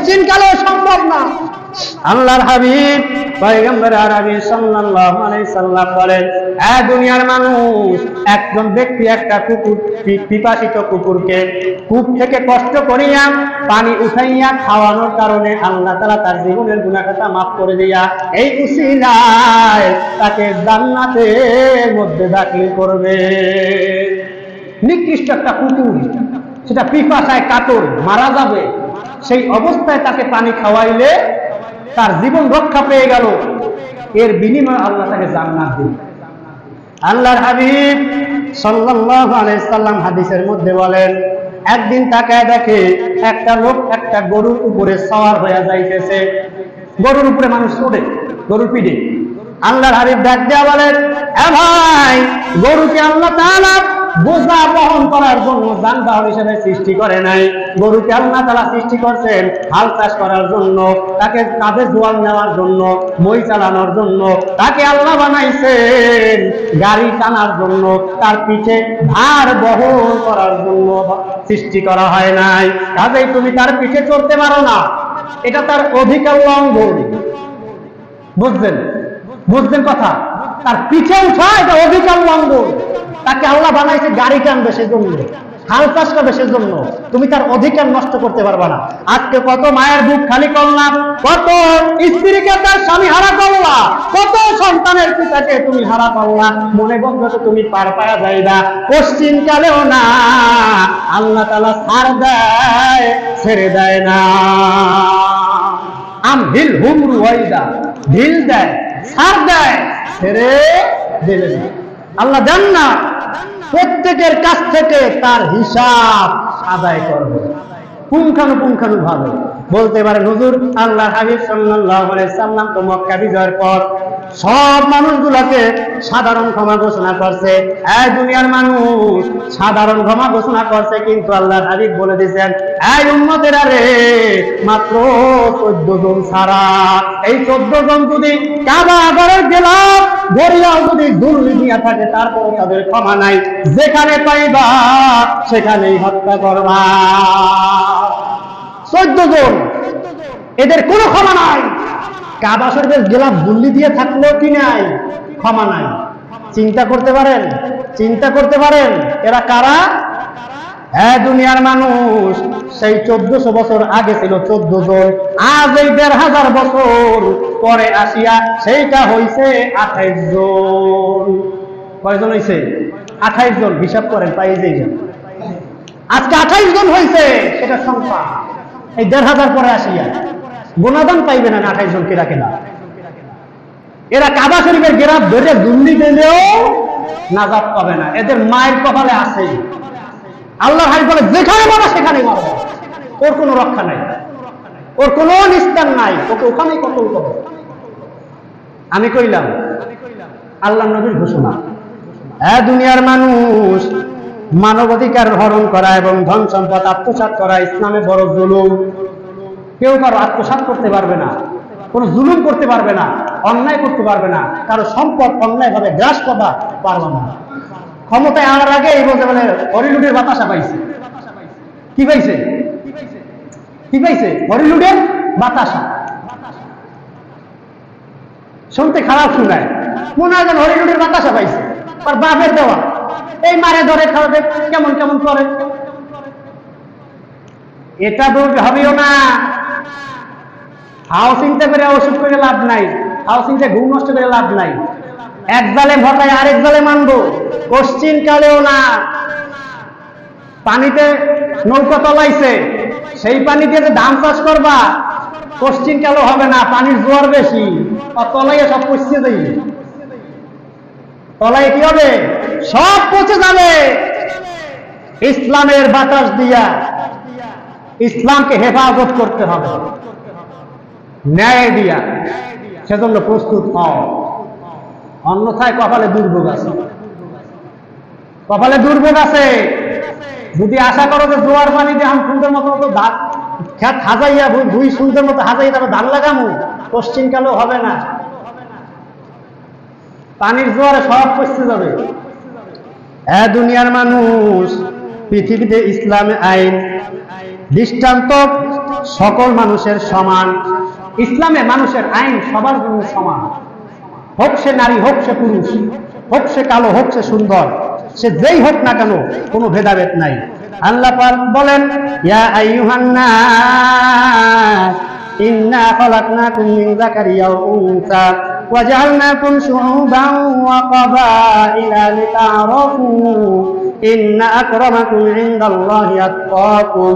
Question সম্ভব না। আল্লাহর হাবিব পয়গম্বর আরবি সাল্লাল্লাহু আলাইহি সাল্লাম বলেন, এ দুনিয়ার মানুষ, একজন ব্যক্তি একটা কুকুর পিপাসিত কুকুরকে কূপ থেকে কষ্ট করিয়া পানি উঠাইয়া খাওয়ানোর কারণে আল্লাহ তাআলা তার জীবনের গুনাহটা মাফ করে দিয়া এই উসিলায় তাকে জান্নাতের মধ্যে দাখিল করবে। নিকৃষ্ট একটা কুকুর, সেটা পিপাসায় কাতর, মারা যাবে। সেই অবস্থায় তাকে পানি খাওয়াইলে তার জীবন রক্ষা পেয়ে গেল। এর বিনিময়ে আল্লাহ তাকে জান্নাত দিল। আল্লাহর হাবিব সাল্লাল্লাহু আলাইহি সাল্লাম হাদিসের মধ্যে বলেন, একদিন তাকায় দেখে একটা লোক একটা গরুর উপরে সওয়ার হয়ে যাইতেছে। গরুর উপরে মানুষ চড়ে গরুর পিঠে। আল্লাহর হাবিব ডাক দেয়া বলেন, এ ভাই, গরুকে আল্লাহ তাআলা বোঝা বহন করার জন্য যানবাহন হিসেবে সৃষ্টি করে নাই। গরুকে আল্লাহ তাআলা সৃষ্টি করছেন, হাল চাষ করার জন্য, তাকে কাঁধে জোয়াল নেওয়ার জন্য, মই চালানোর জন্য, তাকে আল্লাহ বানাইছেন গাড়ি টানার জন্য, তার পিঠে ভার বহন করার জন্য সৃষ্টি করা হয় নাই। কাজেই তুমি তার পিঠে চড়তে পারো না। এটা তার অধিকার লঙ্ঘন। বুঝলেন? বুঝলেন কথা? তার পিঠে উঠা, এটা অধিকার লঙ্ঘন। তাকে আল্লাহ বানাইছে গাড়ি টানবে সেজন্য হাল চাষ করবে সেজন্য তুমি তার অধিকার নষ্ট করতে পারবে না। আজকে কত মায়ের বুক খালি করলাম, কত স্ত্রীকে তার স্বামী হারা করলা, কত সন্তানের পিতাকে তুমি হারা করলা। মনে বন্ধতে তুমি পার পায়া যাইবা পশ্চিম কালেও না। আল্লাহ তালা ছাড় দেয়, ছেড়ে দেয় না। আম হিল হুমরু ওয়াইদা, ঢিল দেয়, ছাড় দেয়, ছেড়ে দিলেন আল্লাহ দেন না, প্রত্যেকের কাছ থেকে তার হিসাব আদায় করবে। পুঙ্খানু পুঙ্খানু ভাবে। বলতে পারে নজুর আল্লাহ হাবিব সাল্লাহ সাল্লাম তো মক্কা বিজয়ের পর সব মানুষগুলোকে সাধারণ ক্ষমা ঘোষণা করছে। এই দুনিয়ার মানুষ সাধারণ ক্ষমা ঘোষণা করছে, কিন্তু আল্লাহ হাবিব বলে দিয়েছেন, এই উম্মতের আরে মাত্র চোদ্দ জন ছাড়া। এই চোদ্দ জন যদি কাবা ঘরের গেলাম গড়িয়াও যদি দুর্নীতি থাকে তারপরে তাদের ক্ষমা নাই। যেখানে পাইবা সেখানেই হত্যা করবা। চোদ্দ জন, এদের কোনো ক্ষমা নাই। কাবা শরীফের গেলাম দুল্লি দিয়ে থাকল কি নাই? ক্ষমা নাই। চিন্তা করতে পারেন? চিন্তা করতে পারেন? এরা কারা? হ্যাঁ দুনিয়ার মানুষ। সেই চোদ্দশো বছর আগে ছিল চোদ্দ জন। আজ এই দেড় হাজার বছর পরে আসিয়া সেইটা হইছে আঠাইশ জন। কয়জন হইছে? আঠাইশ জন। হিসাব করেন পাই জন আজকে আঠাইশ জন হয়েছে সেটা সংখ্যা। এই দেড় হাজার পরে আসিয়া। গুণাদান পাইবে না আঠাইশ জন কেরা কেনা এরা কাবা শরীফের গেরাত ধরে দুর্নি দিলেও নাজাত পাবে না। এদের মায়ের কপালে আছে। আল্লাহ হাই বলে, যেখানে মারা সেখানে মারব ওর কোনো রক্ষা নাই। ওর কোনো নিস্তার নাই। ওকে ওখানেই কতল করো। আমি কইলাম, আল্লাহ নবীর ঘোষণা। হ্যাঁ দুনিয়ার মানুষ, মানবাধিকার হরণ করা এবং ধন সম্পদ আত্মসাৎ করা ইসলামে বড় জুলুম। কেউ কারও আত্মসাৎ করতে পারবে না, কোনো জুলুম করতে পারবে না, অন্যায় করতে পারবে না, কারও সম্পদ অন্যায় ভাবে গ্রাস করা পারবে না। ক্ষমতায় আনার আগে এই বলতে বলে হরিলুডের বাতাসা পাইছে। কি পাইছে? কি পাইছে? হরিলুডের বাতাসা। শুনতে খারাপ শুনায়। মনে হয় হরিলুডের বাতাসা পাইছে। আর বাপের দেওয়া। এই মারে ধরে খাওয়াবে কেমন কেমন করে? এটা দূর হবেও না। হাউসিংটা করে ওষুধ করে লাভ নাই। হাউসিংটা ঘুম নষ্ট করে লাভ নাই। এক জালে ভটায় আরেক জালে মানবো। পশ্চিম কালেও না। পানিতে নৌকা তলাইছে। সেই পানি দিয়ে যে ধান চাষ করবা পশ্চিম কালো হবে না, পানির জোয়ার বেশি। আর তলাইয়ে সব পচে যাই তলায় কি হবে? সব পচে যাবে। ইসলামের বাতাস দিয়া ইসলামকে হেফাজত করতে হবে। ন্যায় দিয়া সেজন্য প্রস্তুত হও। অন্যথায় কপালে দুর্ভোগ আছে। কপালে দুর্ভোগ আছে। যদি আশা করো যে জোয়ার পানি দিয়ে আমি সুন্দর মতো মতো ধান খেত হাজাইয়া ভুই সুন্দর মতো হাজাইয়া তারপর ধান লাগামু, পশ্চিম কালো হবে না। পানির জোয়ারে সব পচতে যাবে। হ্যাঁ দুনিয়ার মানুষ, পৃথিবীতে ইসলামে আইন, দৃষ্টান্ত সকল মানুষের সমান। ইসলামে মানুষের আইন সবার জন্য সমান হোক সে নারী হোক সে পুরুষ হোক সে কালো হোক সে সুন্দর সে যেই হোক না কেন কোনো ভেদাভেদ নাই আল্লাহ পাক বলেন ইয়া আইয়ুহান নাস ইন্না খালাকনাকুম মিন যাকারিয়া ওয়া উনসা وجعلناكم شعوبا وقبائل لتعارفوا إن أكرمكم عند الله أتقاكم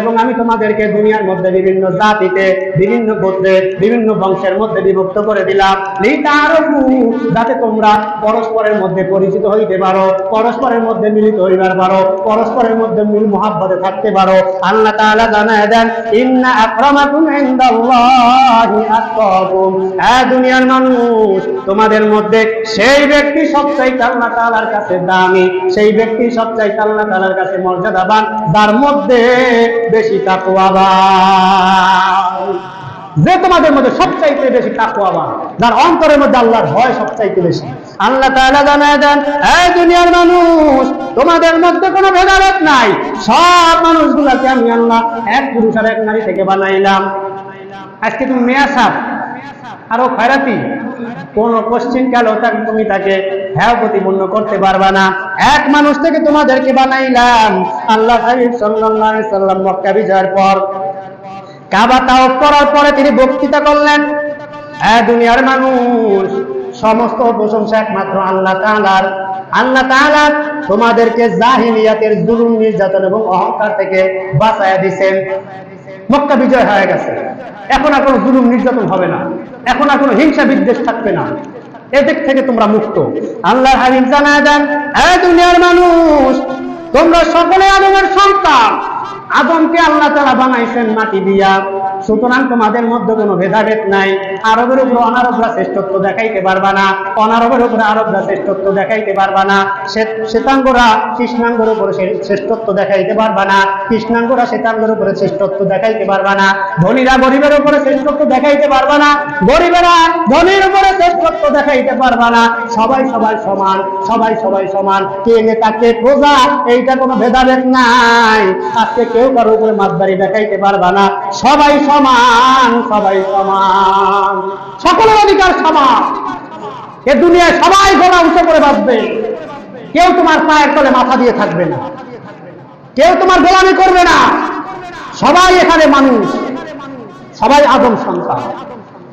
এবং আমি তোমাদেরকে দুনিয়ার মধ্যে বিভিন্ন জাতিতে, বিভিন্ন গোত্রে, বিভিন্ন বংশের মধ্যে বিভক্ত করে দিলাম। যাতে তোমরা পরস্পরের মধ্যে পরিচিত হইতে পারো, পরস্পরের মধ্যে মিলিত হইবার পারো, পরস্পরের মধ্যে মিল মুহাব্বতে থাকতে পারো। আল্লাহ তাআলা জানায় দেন দুনিয়ার মানুষ, তোমাদের মধ্যে সেই ব্যক্তি সবচাইতে আল্লাহ তাআলার কাছে দামি, সেই ব্যক্তি সবচাইতে আল্লাহ তাআলার কাছে মর্যাদাবান যার মধ্যে বেশি তাকওয়াবান যে তোমাদের মধ্যে সবচাইতে বেশি তাকওয়াবান যার অন্তরের মধ্যে আল্লাহর ভয় সবচাইতে বেশি। আল্লাহ তাআলা জানায় দেন এই দুনিয়ার মানুষ, তোমাদের মধ্যে কোনো ভেদাভেদ নাই। সব মানুষগুলোকে আমি আল্লাহ এক পুরুষ আর এক নারী থেকে বানাইলাম। আজকে তুমি মেয়া আরও খয়রাতি। কোন কোশ্চিন কালো তাকে তুমি তাকে হ্যাঁ প্রতিপন্ন করতে পারবা না। এক মানুষ থেকে তোমাদেরকে বানাইলাম। আল্লাহ হাবিব সাল্লাল্লাহু সাল্লাম মক্কা বিজয়ের পর কাবা তাওয়াফ করার পরে তিনি বক্তৃতা করলেন হ্যাঁ দুনিয়ার মানুষ, সমস্ত প্রশংসা একমাত্র আল্লাহ তাআলার। আল্লাহ তাআলা তোমাদেরকে জাহিলিয়াতের জুলুম, নির্যাতন এবং অহংকার থেকে বাঁচায়া দিবেন মক্কা বিজয় হয়ে গেছে। এখন আর কোনো জুলুম নির্যাতন হবে না। এখন আর কোনো হিংসা বিদ্বেষ থাকবে না। এদিক থেকে তোমরা মুক্ত। আল্লাহ হাবিব জানায় দেন হ্যাঁ দুনিয়ার মানুষ, তোমরা সকলে আদমের সন্তান। আদমকে আল্লাহ তারা বানাইছেন মাটি দিয়া। সুতরাং তোমাদের মধ্যে কোনো ভেদাভেদ নাই। আরবের উপর অনারবরা শ্রেষ্ঠত্ব দেখাইতে পারবা না। অনারবের উপরে আরবরা শ্রেষ্ঠত্ব দেখাইতে পারবা না। শ্বেত- শ্বেতাঙ্গরা কৃষ্ণাঙ্গর উপরে শ্রেষ্ঠত্ব দেখাইতে পারবা না। কৃষ্ণাঙ্গরা শ্বেতাঙ্গের উপরে শ্রেষ্ঠত্ব দেখাইতে পারবা না। ধনীরা গরিবের উপরে শ্রেষ্ঠত্ব দেখাইতে পারবা না। গরিবেরা ধনীর উপরে শ্রেষ্ঠত্ব দেখাইতে পারবা না। সবাই সবাই সমান, সবাই সবাই সমান। কে নেতা, কে প্রজা, এইটা কোনো ভেদাভেদ নাই। আজকে কেউ কারও উপরে মাতবাড়ি দেখাইতে পারবা না। সবাই সমান সবাই সমান। সকলের অধিকার সমান। এ দুনিয়ায় সবাই গলা উঁচু করে বাঁচবে। কেউ তোমার পায়ের তলে মাথা দিয়ে থাকবে না। কেউ তোমার গোলামি করবে না। সবাই এখানে মানুষ। সবাই আদম সন্তান।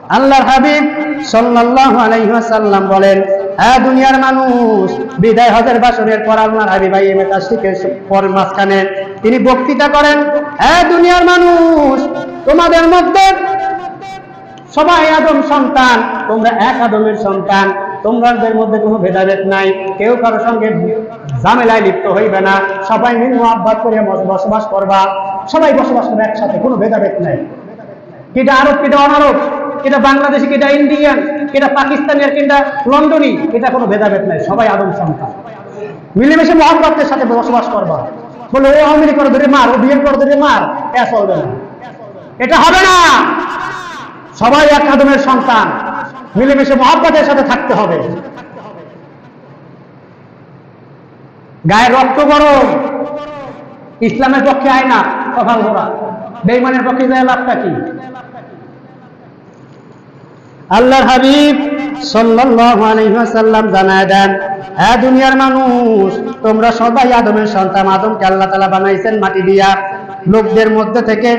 আল্লাহ হাবিব সাল্লাল্লাহু আলাইহি ওয়াসাল্লাম বলেন হ্যাঁ দুনিয়ার মানুষ। বিদায় হজের বাসনের পর আল্লাহর হাবিব আইয়ে মেতাশিকের পর মাঝখানে তিনি বক্তৃতা করেন হ্যাঁ দুনিয়ার মানুষ, তোমাদের মধ্যে সবাই আদম সন্তান, তোমরা এক আদমের সন্তান তোমাদের মধ্যে কোনো ভেদাভেদ নাই, কেউ কারও সঙ্গে ঝামেলায় লিপ্ত হইবে না, সবাই মিল আব্বাদ করে বসবাস করবা, সবাই বসবাস করবে একসাথে, কোনো ভেদাভেদ নাই। কেটা আরব কেটা অনারব কেটা বাংলাদেশি কেটা ইন্ডিয়ান? কেটা পাকিস্তানি আর কেটা লন্ডনী, এটা কোনো ভেদাভেদ নাই, সবাই আদম সন্তান মিলেমিশে মহাব্বতের সাথে বসবাস করবা। বলে ও আমেরি করে ধরে মার, ও বিয়ে করে ধরে মার, এ চলবে না। এটা হবে না। সবাই এক আদমের সন্তান। মিলেমিশে মহাব্বতের সাথে থাকতে হবে। গায়ের রক্ত গরম। ইসলামের পক্ষে আয় না কপাল ঘোরা বেইমানের পক্ষে যায় লাভটা কি? আল্লাহর হাবিব ওয়াসাল্লাম জানায় দেন হ্যাঁ দুনিয়ার মানুষ, তোমরা সবাই আদমের সন্তান, আদমকে আল্লাহ তাআলা বানাইছেন মাটি দিয়া। লোকদের মধ্যে থেকে